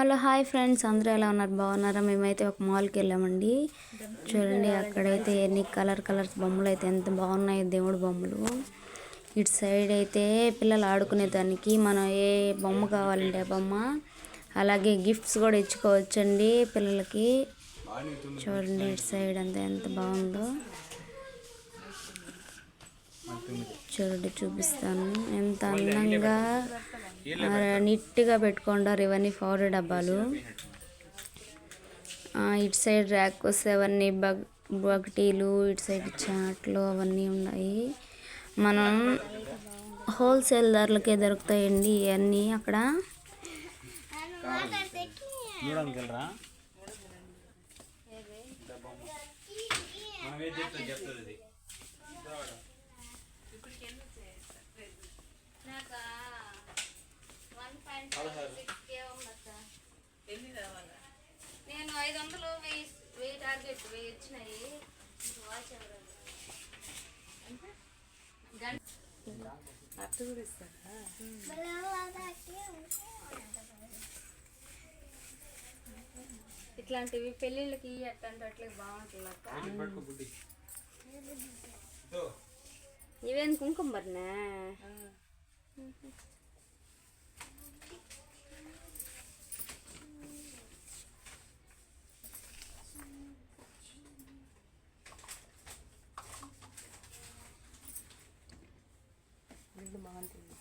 Hello hi friends. అందరూ ఎలా ఉన్నారు? బాగున్నారా? మేమైతే ఒక మాల్కి వెళ్ళామండి. చూడండి అక్కడైతే ఎన్ని కలర్ కలర్స్ బొమ్మలు అయితే ఎంత బాగున్నాయి దేవుడు బొమ్మలు. ఇటు సైడ్ అయితే పిల్లలు ఆడుకునే దానికి మనం ఏ బొమ్మ కావాలంటే ఆ బొమ్మ అలాగే గిఫ్ట్స్ కూడా ఇచ్చుకోవచ్చండి పిల్లలకి. చూడండి ఇటు సైడ్ అంతా ఎంత బాగుందో. చూడండి చూపిస్తాను. ఎంత అందంగా నీట్గా పెట్టుకుంటారు ఇవన్నీ పౌడర్ డబ్బాలు. ఇటు సైడ్ ర్యాక్ వస్తే అవన్నీ బగ్ బగటీలు ఇటు సైడ్ చాట్లు అవన్నీ ఉన్నాయి. మనం హోల్సేల్ ధరలకే దొరుకుతాయండి ఇవన్నీ అక్కడ. మనం వందలు వెయ్యి వెయ్యి టార్గెట్ వెయ్యి వచ్చినాయి. వాచ్ ఇట్లాంటివి పెళ్ళిళ్ళకి అట్లాంటి వాటికి బాగుంటుంది అక్క. ఇవేం కుంకుమ భరణా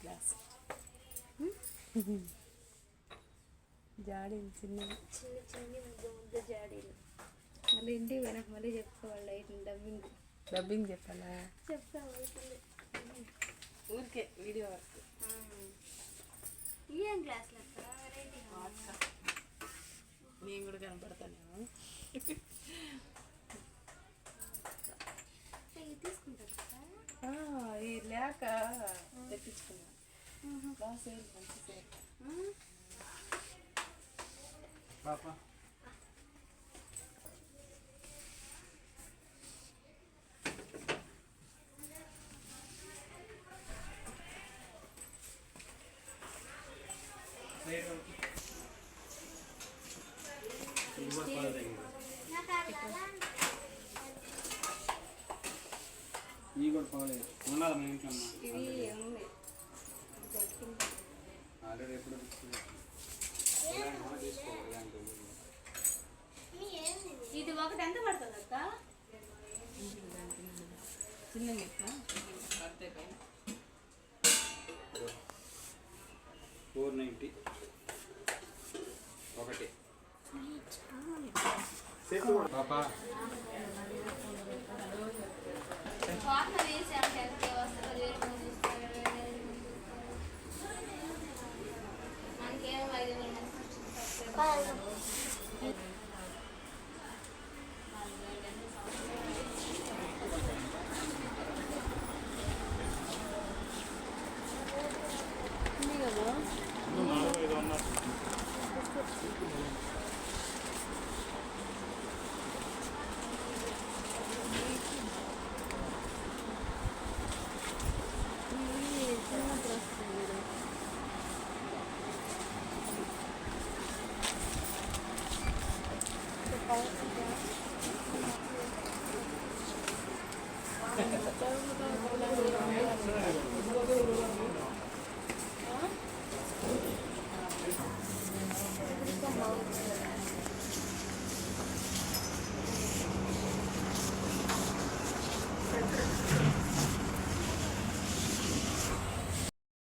గ్లాస్. జాడి చిన్న చిన్న చిన్న ముద్ద ముద్ద జాడీలు. మళ్ళీ ఇంటికి వెనక మళ్ళీ చెప్పుకోవాలి ఇట్లా డబ్బింగ్. డబ్బింగ్ చెప్పాలా? చెప్తా ఊరికే. Video work. ఏం వెరైటీ నేను కూడా ఆ, ఈ లేక తెప్పించుకున్నా బాగా సేల్ మంచి సేల్ పాప ఈ కూడా పోలేదు ఉన్నదా మన ఇంట్లో అమ్మా? ఇవి ఉంది ఆల్రెడీ ఎప్పుడు. ఇది ఒకటి ఎంత పడుతుంది అక్క? చిన్న ఫోర్ నైంటీ. ఒకటి. పాప